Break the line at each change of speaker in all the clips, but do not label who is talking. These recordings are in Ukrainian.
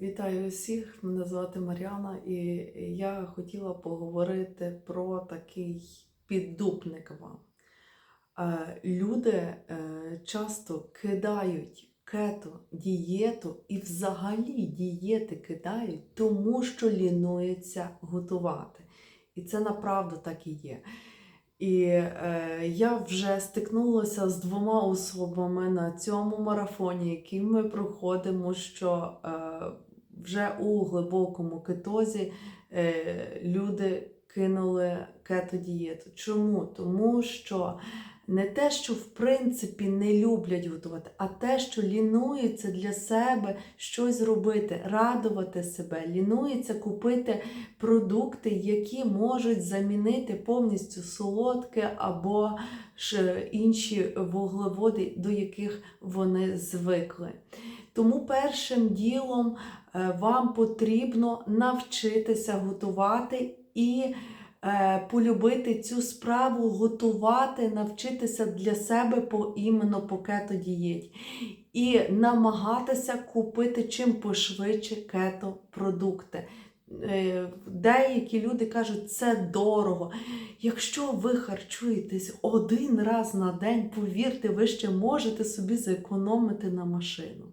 Вітаю усіх! Мене звати Мар'яна, і я хотіла поговорити про такий піддупник вам. Е, Люди е, часто кидають кето дієту і взагалі дієти кидають, тому що лінуються готувати. І це направду так і є. І е, я вже стикнулася з двома особами на цьому марафоні, який ми проходимо, що е, вже у глибокому кетозі е, люди кинули кето-дієту. Чому? Тому що не те, що в принципі не люблять готувати, а те, що лінуються для себе щось робити, радувати себе, лінуються купити продукти, які можуть замінити повністю солодке або ж інші вуглеводи, до яких вони звикли. Тому першим ділом вам потрібно навчитися готувати і е, полюбити цю справу, готувати, навчитися для себе по іменно по кето-дієті. І намагатися купити чим пошвидше кето-продукти. Е, Деякі люди кажуть, це дорого. Якщо ви харчуєтесь один раз на день, повірте, ви ще можете собі зекономити на машину.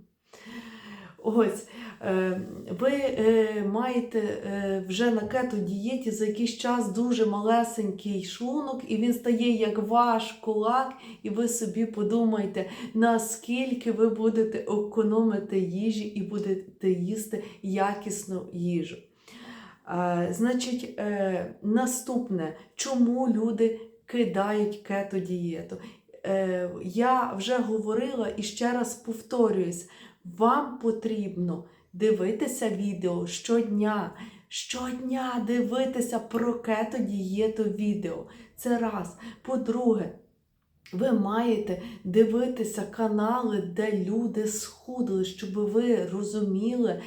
Ось, е, ви е, маєте е, вже на кето-дієті за якийсь час дуже малесенький шлунок, і він стає як ваш кулак, і ви собі подумайте, наскільки ви будете економити їжі і будете їсти якісну їжу. Значить, наступне, чому люди кидають кето-дієту? Е, Я вже говорила і ще раз повторююсь, вам потрібно дивитися відео щодня, щодня дивитися про кето-дієту відео. Це раз. По-друге, ви маєте дивитися канали, де люди схудли, щоб ви розуміли,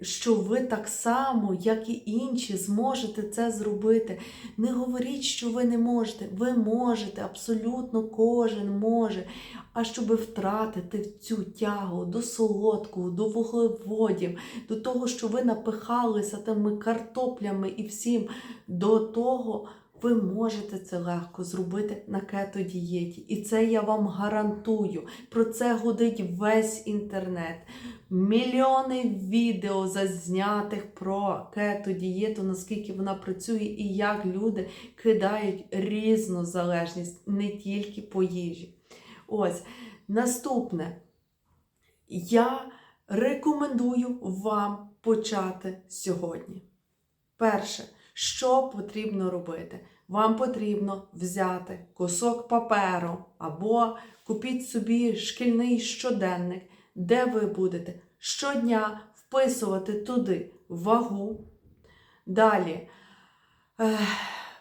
що ви так само, як і інші, зможете це зробити. Не говоріть, що ви не можете. Ви можете, абсолютно кожен може. А щоб втратити цю тягу до солодкого, до вуглеводів, до того, що ви напихалися тими картоплями і всім, до того. Ви можете це легко зробити на кето-дієті. І це я вам гарантую. Про це гудить весь інтернет. Мільйони відео зазнятих про кето-дієту, наскільки вона працює, і як люди кидають різну залежність не тільки по їжі. Ось наступне. Я рекомендую вам почати сьогодні. Перше, що потрібно робити? Вам потрібно взяти кусок паперу або купіть собі шкільний щоденник, де ви будете щодня вписувати туди вагу. Далі.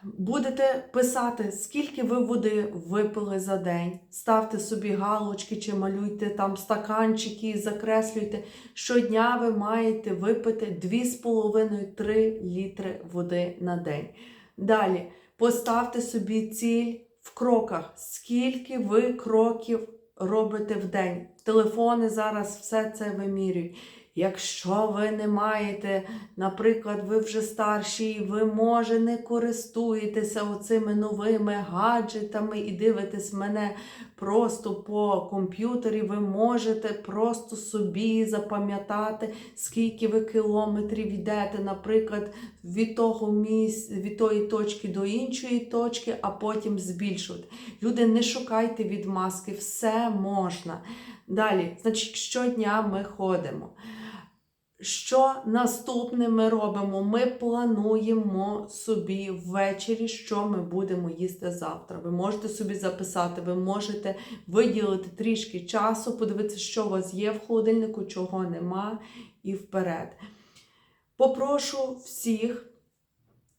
Будете писати, скільки ви води випили за день. Ставте собі галочки чи малюйте там стаканчики закреслюйте. Щодня ви маєте випити 2,5-3 літри води на день. Далі поставте собі ціль в кроках, скільки ви кроків робите в день. Телефони зараз все це вимірюють. Якщо ви не маєте, наприклад, ви вже старші, ви може не користуєтеся оцими новими гаджетами і дивитесь мене просто по комп'ютері, ви можете просто собі запам'ятати, скільки ви кілометрів йдете, наприклад, від того місць, від тої точки до іншої точки, а потім збільшувати. Люди, не шукайте відмазки, все можна. Далі, значить, щодня ми ходимо. Що наступне ми робимо? Ми плануємо собі ввечері, що ми будемо їсти завтра. Ви можете собі записати, ви можете виділити трішки часу, подивитися, що у вас є в холодильнику, чого нема, і вперед. Попрошу всіх.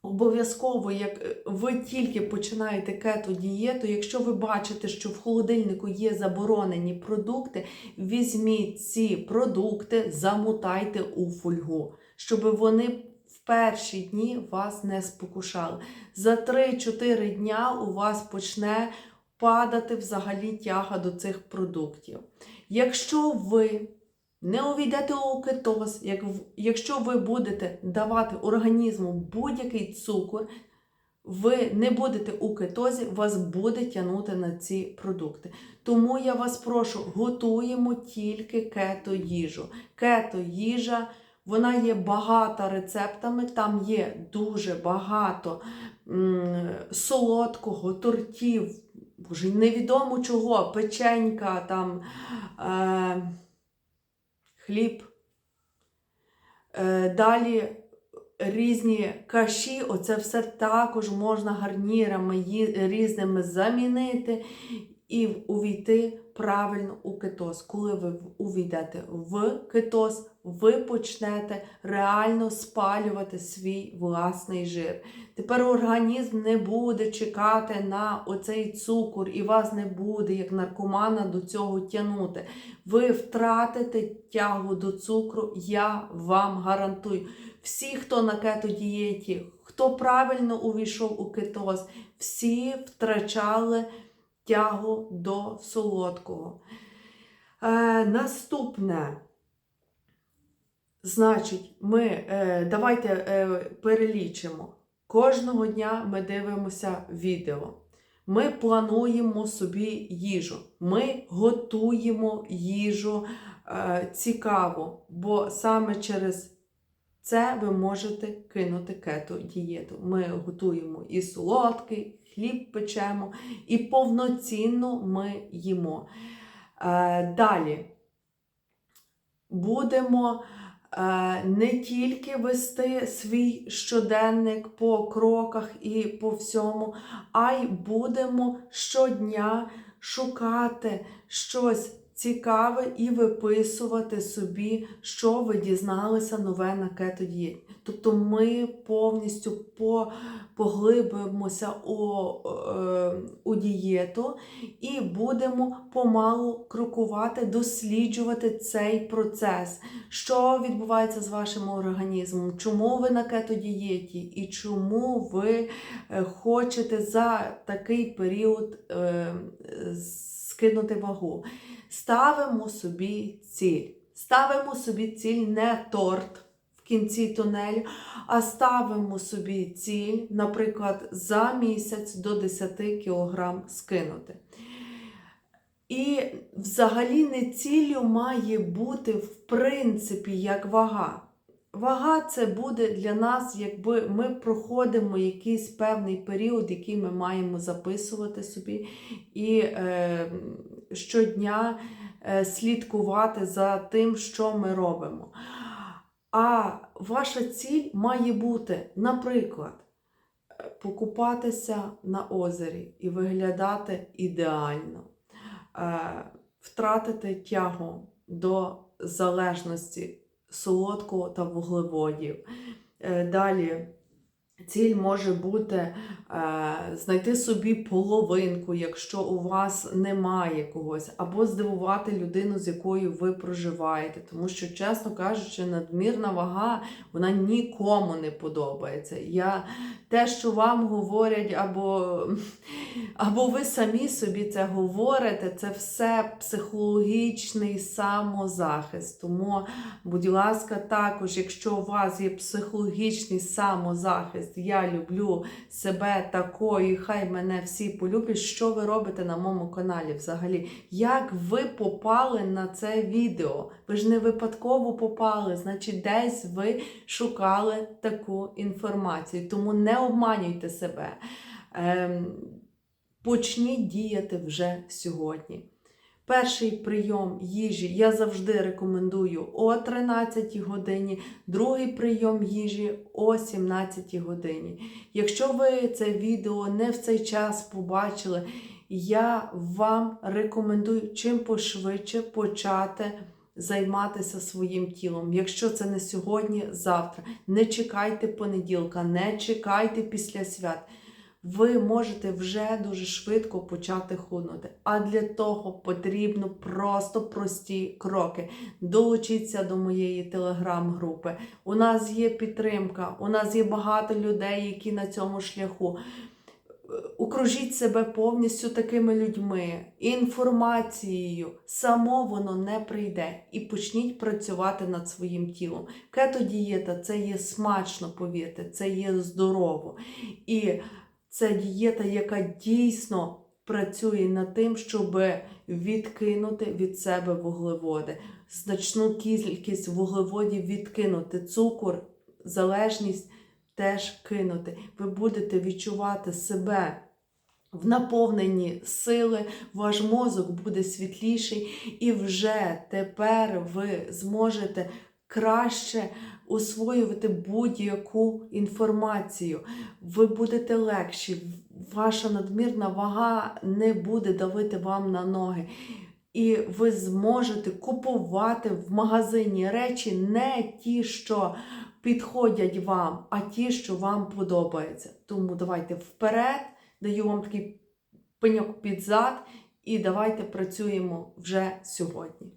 Обов'язково, як е, ви тільки починаєте кето-дієту, якщо ви бачите, що в холодильнику є заборонені продукти, візьміть ці продукти, замутайте у фольгу, щоб вони в перші дні вас не спокушали. За 3-4 дня у вас почне падати взагалі тяга до цих продуктів. Якщо ви не увійдете у кетоз, як якщо ви будете давати організму будь-який цукор, ви не будете у кетозі, вас буде тягнути на ці продукти. Тому я вас прошу, готуємо тільки кето їжу. Кето їжа, вона є багата рецептами, там є дуже багато м, солодкого, тортів, невідомо чого, печенька, там, е, хліб. Е, далі різні каші, оце все також можна гарнірами різними замінити і увійти правильно у кетоз. Коли ви увійдете в кетоз, ви почнете реально спалювати свій власний жир. Тепер організм не буде чекати на оцей цукор, і вас не буде, як наркомана, до цього тягнути. Ви втратите тягу до цукру, я вам гарантую. Всі, хто на кето-дієті, хто правильно увійшов у кетоз, всі втрачали тягу до солодкого. Е, наступне. Значить, ми е, давайте е, перелічимо. Кожного дня ми дивимося відео. Ми плануємо собі їжу. Ми готуємо їжу е, цікаво, бо саме через це ви можете кинути кето дієту. Ми готуємо і солодкий, хліб печемо, і повноцінно ми їмо. Е, далі будемо е, не тільки вести свій щоденник по кроках і по всьому, а й будемо щодня шукати щось цікаве і виписувати собі, що ви дізналися нове на кетодієті. Тобто ми повністю по, поглибимося у, е, у дієту і будемо помалу крокувати, досліджувати цей процес, що відбувається з вашим організмом, чому ви на кетодієті і чому ви е, хочете за такий період е, скинути вагу. Ставимо собі ціль. Ставимо собі ціль не торт в кінці тунелю, а ставимо собі ціль, наприклад, за місяць до 10 кг скинути. І взагалі не ціллю має бути, в принципі, як вага. Вага це буде для нас, якби ми проходимо якийсь певний період, який ми маємо записувати собі, і е, щодня е, слідкувати за тим, що ми робимо. А ваша ціль має бути, наприклад, покупатися на озері і виглядати ідеально, е, втратити тягу до залежності солодкого та вуглеводів. Е, Далі ціль може бути е, знайти собі половинку, якщо у вас немає когось, або здивувати людину, з якою ви проживаєте. Тому що, чесно кажучи, надмірна вага вона нікому не подобається. Я те, що вам говорять, або, або ви самі собі це говорите, це все психологічний самозахист. Тому, будь ласка, також, якщо у вас є психологічний самозахист, я люблю себе такою, хай мене всі полюблять. Що ви робите на моєму каналі взагалі? Як ви попали на це відео? Ви ж не випадково попали, значить, десь ви шукали таку інформацію. Тому не обманюйте себе. Ем, почніть діяти вже сьогодні. Перший прийом їжі я завжди рекомендую о 13 годині, другий прийом їжі о 17 годині. Якщо ви це відео не в цей час побачили, я вам рекомендую чим пошвидше почати займатися своїм тілом. Якщо це не сьогодні, завтра. Не чекайте понеділка, не чекайте після свят ви можете вже дуже швидко почати худнути. А для того потрібно просто прості кроки. Долучіться до моєї телеграм-групи. У нас є підтримка, у нас є багато людей, які на цьому шляху. У окружіть себе повністю такими людьми, інформацією, само воно не прийде. І почніть працювати над своїм тілом. Кето-дієта це є смачно, повірте, це є здорово. І це дієта, яка дійсно працює над тим, щоб відкинути від себе вуглеводи, значну кількість вуглеводів відкинути, цукор, залежність теж кинути. Ви будете відчувати себе в наповненні сили, ваш мозок буде світліший, і вже тепер ви зможете краще освоювати будь-яку інформацію. Ви будете легші, ваша надмірна вага не буде давити вам на ноги. І ви зможете купувати в магазині речі не ті, що підходять вам, а ті, що вам подобаються. Тому давайте вперед, даю вам такий пеньок під зад, і давайте працюємо вже сьогодні.